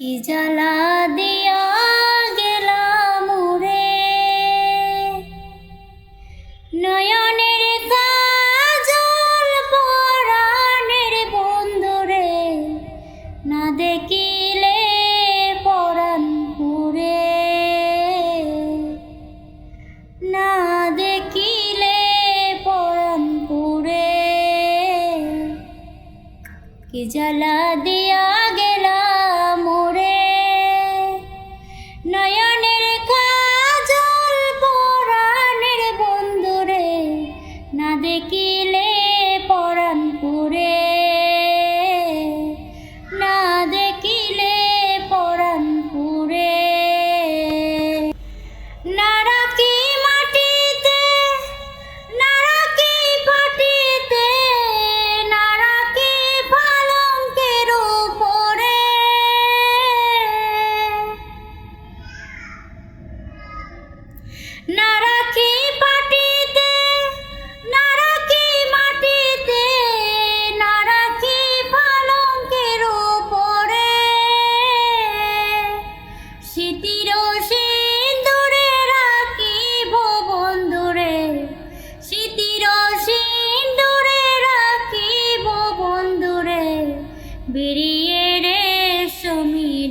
কি জ্বালা দিয়া গেলাম রে? নয়নের কাজল পরাণের বন্ধুরে না দেখিলে পরাণ পুরে। না দেখিলে জ্বালা দিয়া গেলাম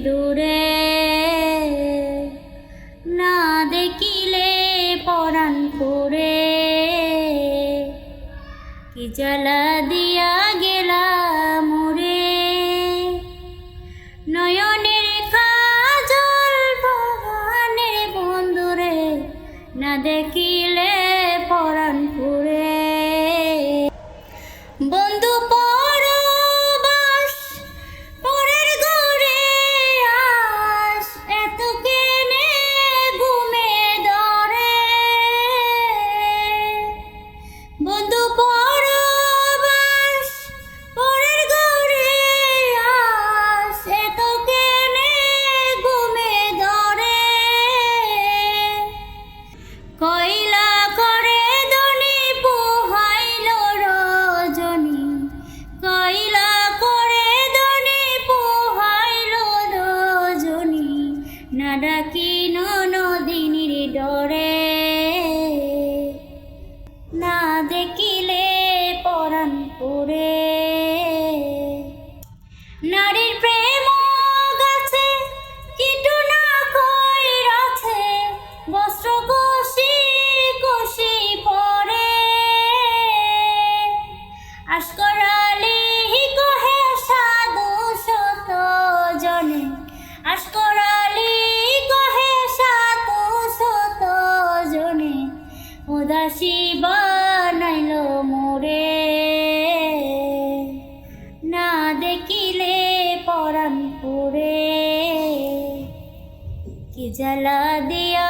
সমীদুরে না দেখিলে পরাণ করে কি জ্বালা দিয়া গেলাম মোরে নয়নের কাজল ভগবানের বন্ধুরে, না দেখিলে না দেখিলে পরাণ পুরে নারীর প্রেম গাছে কিটু না কইরাছে বস্ত্র কষি কষি পরে। আসকরালি কহে সাধু শত জনে আসকরালি কহে সাধু শত জনে। উদাসী কি জ্বালা দিয়া